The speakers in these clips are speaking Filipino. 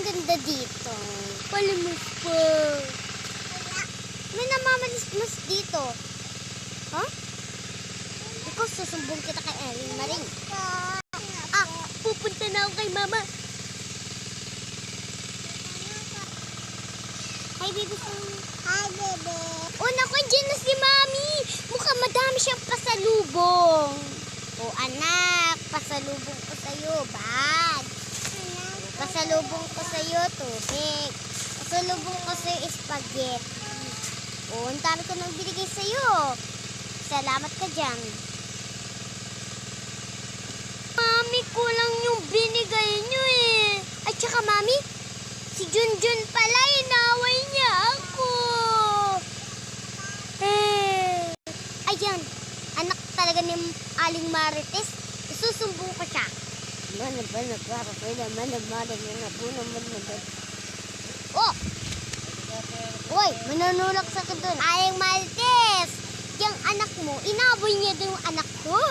ang ganda dito. Palimos pa. May namamalis-mas dito. Ha? Ikaw, susumbong kita kay Erin Maring. Ah, pupunta na ako kay Mama. Hi, baby. Hi, baby. O, naku, dyan na si Mami. Mukhang madami siyang pasalubong. O, anak, pasalubong ko sa'yo, bag. Pasalubong ko sa'yo, tubig. Pasalubong ko sa'yo, spaghetti. O, ang dami ko nang binigay sa'yo. Salamat ka dyan. Mami, kulang yung binigay nyo eh. At saka, Mami, si Junjun pala, inaway niya ako. Eh, ayan, anak talaga ni Aling Marites. Isusumbong ko siya. Mana ba na para pwede mana mana na po naman na Oh! Uy, manunulak sa akin doon. Aling Marites! Yung anak mo, inaboy niya din yung anak ko.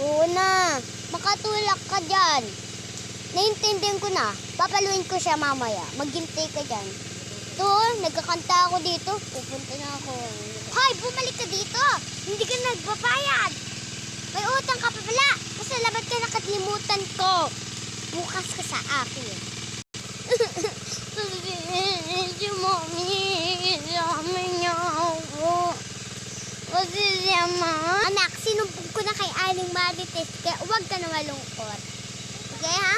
Oo na, makatulak ka dyan. Naintindihan ko na. Papaluin ko siya mamaya. Maghintay ka dyan. Ito, nagkakanta ako dito. Pupunta na ako. Hoy, bumalik ka dito. Hindi ka nagbabayad. May utang ka pa pala. Masalamat ka nakalimutan ko. Bukas ka sa akin. si mommy, kasama niya ako. Kasi siya ma. Anak, sinumpong ko na kay Aling Marites, kaya huwag ka na malungkot. Okay, ha?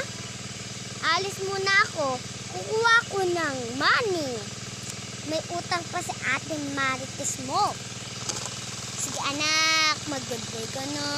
Alis muna ako. Kukuha ko ng money. May utang pa sa ating Marites mo. Sige anak, mag-goodbye ka na.